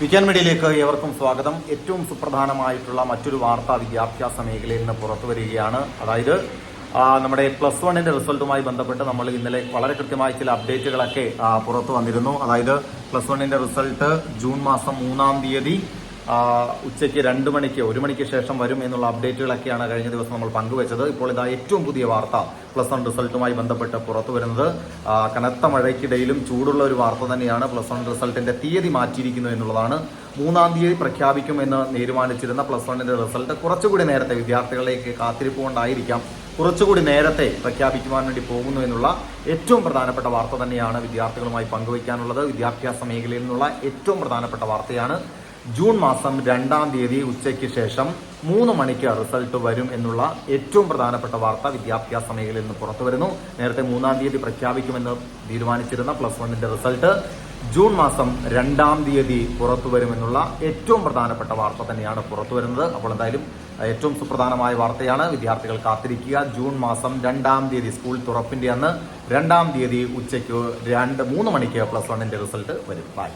വിക്കാൻ മീഡിയയിലേക്ക് ഏവർക്കും സ്വാഗതം. ഏറ്റവും സുപ്രധാനമായിട്ടുള്ള മറ്റൊരു വാർത്ത വിദ്യാഭ്യാസ മേഖലയിൽ നിന്ന് പുറത്തു വരികയാണ്. അതായത് നമ്മുടെ പ്ലസ് വണ്ണിന്റെ റിസൾട്ടുമായി ബന്ധപ്പെട്ട് നമ്മൾ ഇന്നലെ വളരെ കൃത്യമായ ചില അപ്ഡേറ്റുകളൊക്കെ പുറത്തു വന്നിരുന്നു. അതായത് പ്ലസ് വണ്ണിന്റെ റിസൾട്ട് ജൂൺ മാസം മൂന്നാം തീയതി ഉച്ചയ്ക്ക് രണ്ട് മണിക്ക് ഒരു മണിക്ക് ശേഷം വരും എന്നുള്ള അപ്ഡേറ്റുകളൊക്കെയാണ് കഴിഞ്ഞ ദിവസം നമ്മൾ പങ്കുവച്ചത്. ഇപ്പോൾ ഇതാ ഏറ്റവും പുതിയ വാർത്ത പ്ലസ് വൺ റിസൾട്ടുമായി ബന്ധപ്പെട്ട് പുറത്തു വരുന്നത്. കനത്ത മഴയ്ക്കിടയിലും ചൂടുള്ള ഒരു വാർത്ത തന്നെയാണ് പ്ലസ് വൺ റിസൾട്ടിന്റെ തീയതി മാറ്റിയിരിക്കുന്നു എന്നുള്ളതാണ്. മൂന്നാം തീയതി പ്രഖ്യാപിക്കുമെന്ന് തീരുമാനിച്ചിരുന്ന പ്ലസ് വണ്ണിന്റെ റിസൾട്ട് കുറച്ചുകൂടി നേരത്തെ വിദ്യാർത്ഥികളിലേക്ക് കാത്തിരിപ്പ് കൊണ്ടായിരിക്കാം. കുറച്ചുകൂടി നേരത്തെ പ്രഖ്യാപിക്കുവാൻ വേണ്ടി പോകുന്നു എന്നുള്ള ഏറ്റവും പ്രധാനപ്പെട്ട വാർത്ത തന്നെയാണ് വിദ്യാർത്ഥികളുമായി പങ്കുവയ്ക്കാനുള്ളത്. വിദ്യാഭ്യാസ മേഖലയിൽ നിന്നുള്ള ഏറ്റവും പ്രധാനപ്പെട്ട വാർത്തയാണ് ജൂൺ മാസം രണ്ടാം തീയതി ഉച്ചയ്ക്ക് ശേഷം മൂന്ന് മണിക്ക് റിസൾട്ട് വരും എന്നുള്ള ഏറ്റവും പ്രധാനപ്പെട്ട വാർത്ത വിദ്യാഭ്യാസ മേഖലയിൽ നിന്ന് പുറത്തുവരുന്നു നേരത്തെ മൂന്നാം തീയതി പ്രഖ്യാപിക്കുമെന്ന് തീരുമാനിച്ചിരുന്ന പ്ലസ് വണ്ണിന്റെ റിസൾട്ട് ജൂൺ മാസം രണ്ടാം തീയതി പുറത്തു വരുമെന്നുള്ള ഏറ്റവും പ്രധാനപ്പെട്ട വാർത്ത തന്നെയാണ് പുറത്തു വരുന്നത്. അപ്പോൾ എന്തായാലും ഏറ്റവും സുപ്രധാനമായ വാർത്തയാണ് വിദ്യാർത്ഥികൾ കാത്തിരിക്കുക. ജൂൺ മാസം രണ്ടാം തീയതി സ്കൂൾ തുറപ്പിന്റെ അന്ന് രണ്ടാം തീയതി ഉച്ചയ്ക്ക് രണ്ട് മൂന്ന് മണിക്ക് പ്ലസ് വണ്ണിന്റെ റിസൾട്ട് വരും. ബൈ.